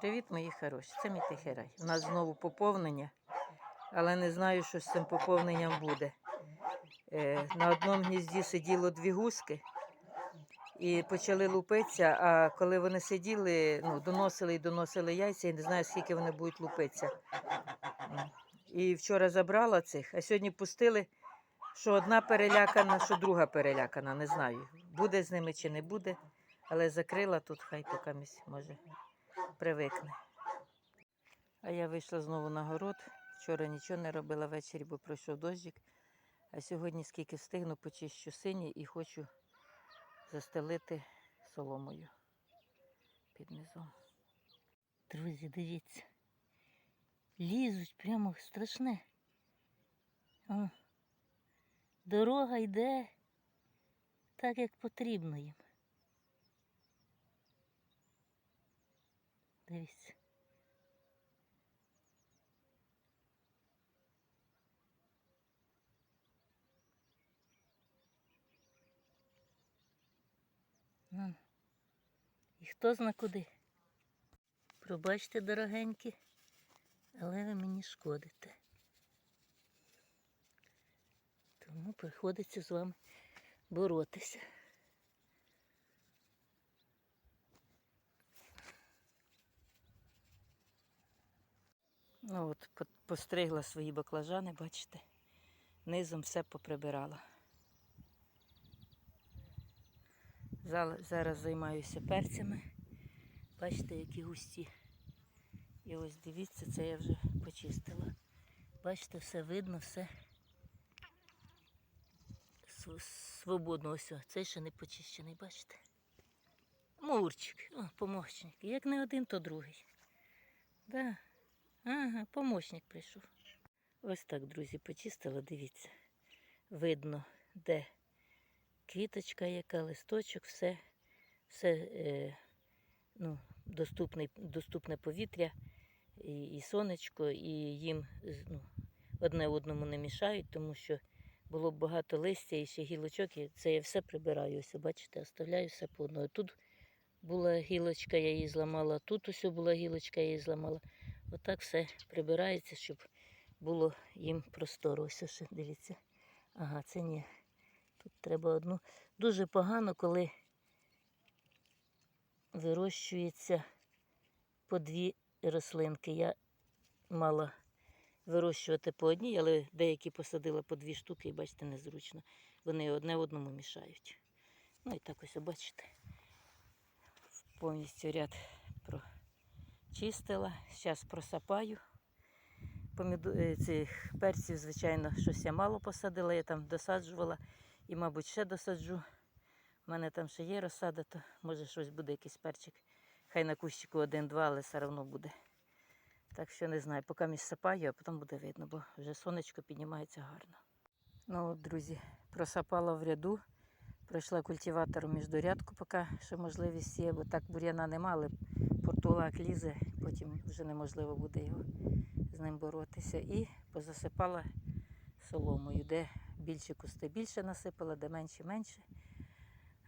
Привіт, мої хороші. Це мій тихий рай. У нас знову поповнення, але не знаю, що з цим поповненням буде. Е, на одному гнізді сиділо дві гуски і почали лупитися. А коли вони сиділи, ну, доносили і доносили яйця, і не знаю, скільки вони будуть лупитися. І вчора забрала цих, а сьогодні пустили, що одна перелякана, що друга перелякана. Не знаю, буде з ними чи не буде. Але закрила тут, хай поки може привикне. А я вийшла знову на город. Вчора нічого не робила ввечері, бо пройшов дощик. А сьогодні скільки встигну, почищу сині і хочу застелити соломою під низом. Друзі, дивіться. Лізуть прямо страшне. О, дорога йде так, як потрібно їм. Дивіться. Ну, І хто зна куди. Пробачте, дорогенькі, але ви мені шкодите. Тому приходиться з вами боротися. Ну от, постригла свої баклажани, бачите, низом все поприбирала. Зараз займаюся перцями. Бачите, які густі. І ось дивіться, це я вже почистила. Бачите, все видно, все свободно. Ось, цей ще не почищений, бачите? Мурчик, о, помощник. Як не один, то другий. Да. Ага, помощник прийшов. Ось так, друзі, почистила, дивіться. Видно, де квіточка, яка, листочок, все, все е, ну, доступний, доступне повітря і, і сонечко, і їм ну, одне одному не мішають, тому що було багато листя і ще гілочок, і це я все прибираю. Ось, бачите, оставляю все по одному. Тут була гілочка, я її зламала, тут ось була гілочка, я її зламала. Отак все прибирається, щоб було їм просторо. Ось ще, дивіться. Ага, це ні. Тут треба одну. Дуже погано, коли вирощується по дві рослинки. Я мала вирощувати по одній, але деякі посадила по дві штуки і бачите, незручно. Вони одне одному мішають. Ну і так ось, бачите, повністю ряд прочистила. Зараз просапаю. Поміду... е, Цих перців, звичайно, щось я мало посадила, я там досаджувала і, мабуть, ще досаджу. У мене там ще є розсада, то може щось буде, якийсь перчик. Хай на кущику один-два, але все одно буде. Так що не знаю, поки між сапаю, а потім буде видно, бо вже сонечко піднімається гарно. Ну от, друзі, просапала в ряду, пройшла культиватором між рядку, поки ще можливість є, бо так бур'яна нема, але портулак лізе, потім вже неможливо буде його з ним боротися. І позасипала соломою, де більше кусти більше насипала, де менше менше.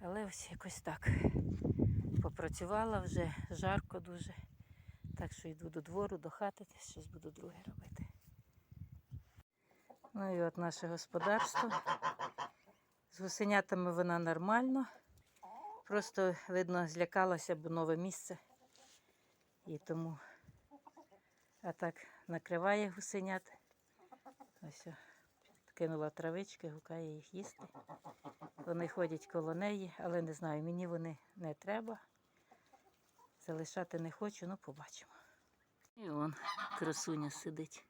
Але ось якось так. Попрацювала вже, жарко дуже. Так що йду до двору, до хати, щось буду друге робити. Ну і от наше господарство. З гусенятами вона нормально. Просто, видно, злякалася, бо нове місце. І тому а так накриває гусенят. Ось кинула травички, гукає їх їсти. Вони ходять коло неї, але не знаю, мені вони не треба. Залишати не хочу, ну побачимо. І он красуня сидить.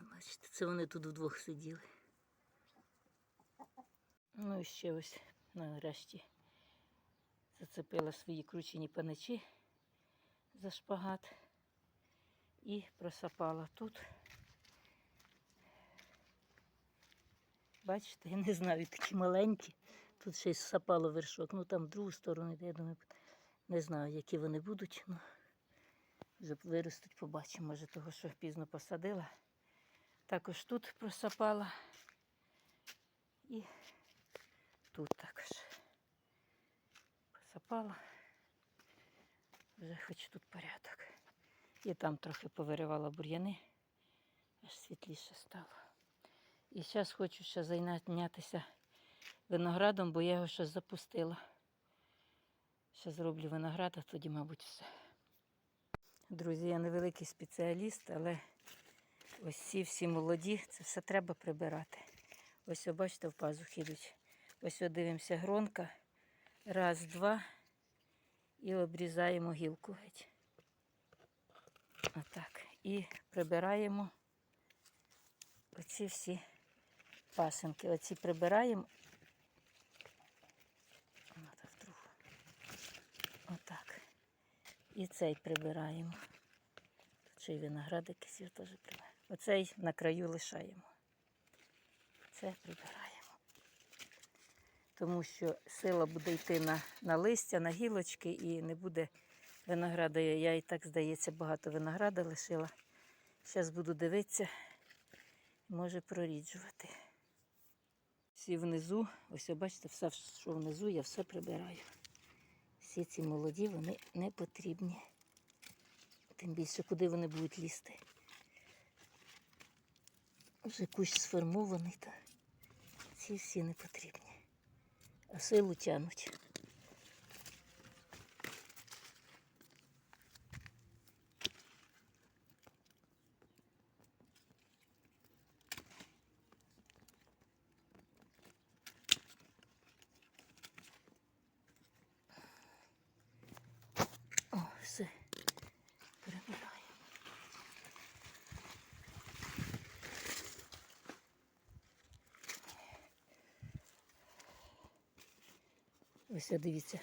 Бачите, це вони тут вдвох сиділи. Ну і ще ось нарешті зацепила свої кручені паничі за шпагат і просапала тут. Бачите, я не знаю, такі маленькі. Тут ще й сапало вершок. Ну там в другу сторону я думаю, не знаю, які вони будуть. Ну, вже виростуть, побачимо, може того, що пізно посадила. Також тут просапала. І тут також посапала. Вже хоч тут порядок. І там трохи повиривала бур'яни, аж світліше стало. І зараз хочу ще зайнятися виноградом, бо я його ще запустила. Ще зроблю виноград, а тоді, мабуть, все. Друзі, я невеликий спеціаліст, але ось ці всі молоді, це все треба прибирати. Ось, бачите, в пазухи йдуть. Ось дивимося гронка. Раз, два. І обрізаємо гілку геть. Отак. І прибираємо оці всі пасинки. Оці прибираємо. Отак. І цей прибираємо. Тут ще й виноград якийсь теж прибираємо. Оцей на краю лишаємо. Це прибираємо. Тому що сила буде йти на, на листя, на гілочки і не буде винограда. Я і так, здається, багато винограда лишила. Зараз буду дивитися, може проріджувати. Всі внизу, ось бачите, все, що внизу, я все прибираю. Всі ці молоді, вони не потрібні. Тим більше, куди вони будуть лізти. Вже кущ сформований, та ці всі не потрібні. Силу тянуть. О, все. Прибираємо. Ось дивіться.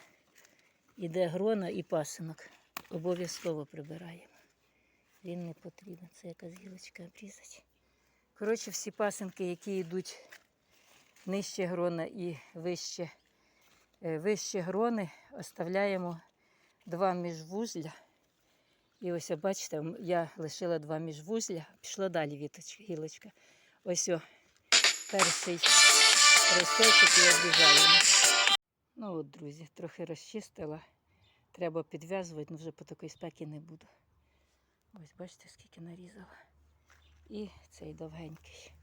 Іде грона і пасинок. Обов'язково прибираємо. Він не потрібен. Це якась гілочка обрізати. Коротше, всі пасинки, які йдуть нижче грона і вище, е, вище грони, оставляємо два міжвузля. І ось, бачите, я лишила два міжвузля, пішла далі віточка, гілочка. Ось о, перший росточок і обрізаємо. Ну от, друзі, трохи розчистила. Треба підв'язувати, але вже по такої спеки не буду. Ось бачите, скільки нарізала. І цей довгенький.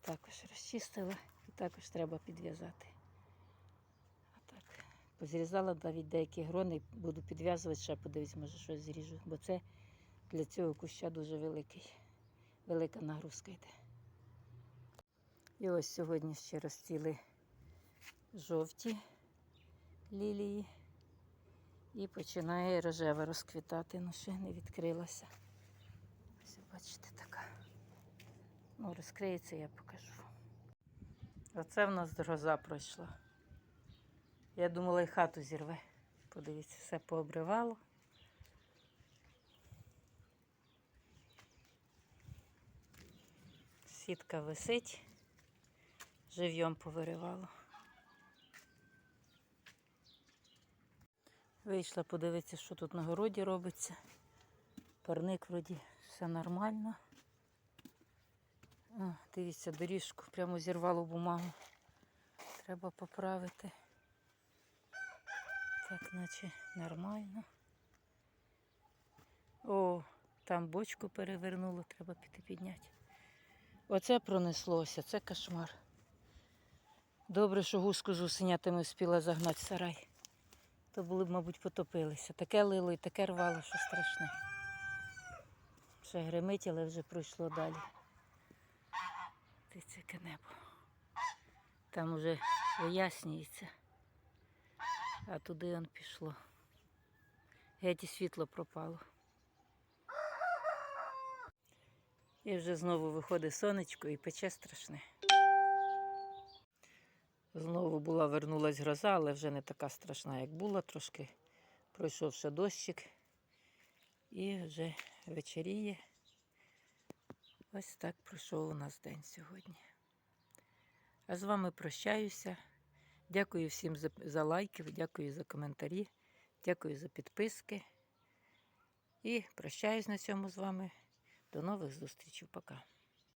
Також розчистила і також треба підв'язати. Отак. Позрізала навіть деякі грони, буду підв'язувати, ще подивись, може щось зріжу, бо це для цього куща дуже великий, велика нагрузка йде. І ось сьогодні ще розцвіли жовті лілії. І починає рожева розквітати, ну ще не відкрилася. Ось бачите, така. Ну, розкриється, я покажу. Оце в нас гроза пройшла. Я думала, і хату зірве. Подивіться, все пообривало. Сітка висить, живьом повиривало. Вийшла подивитися, що тут на городі робиться. Парник вроді все нормально. О, дивіться, доріжку прямо зірвало бумагу. Треба поправити. Так, наче нормально. О, там бочку перевернуло, треба піти підняти. Оце пронеслося, це кошмар. Добре, що гуску з усенятами встигла загнати в сарай. То були б, мабуть, потопилися. Таке лило і таке рвало, що страшне. Ще гримить, але вже пройшло далі. Дивіться, яке небо. Там уже вияснюється. А туди он пішло. Геть і світло пропало. І вже знову виходить сонечко і пече страшне. Знову була, вернулась гроза, але вже не така страшна, як була. Трошки пройшов ще дощик. І вже вечеріє. Ось так пройшов у нас день сьогодні. А з вами прощаюся. Дякую всім за, за лайки, дякую за коментарі, дякую за підписки. І прощаюсь на цьому з вами. До нових зустрічей. Пока.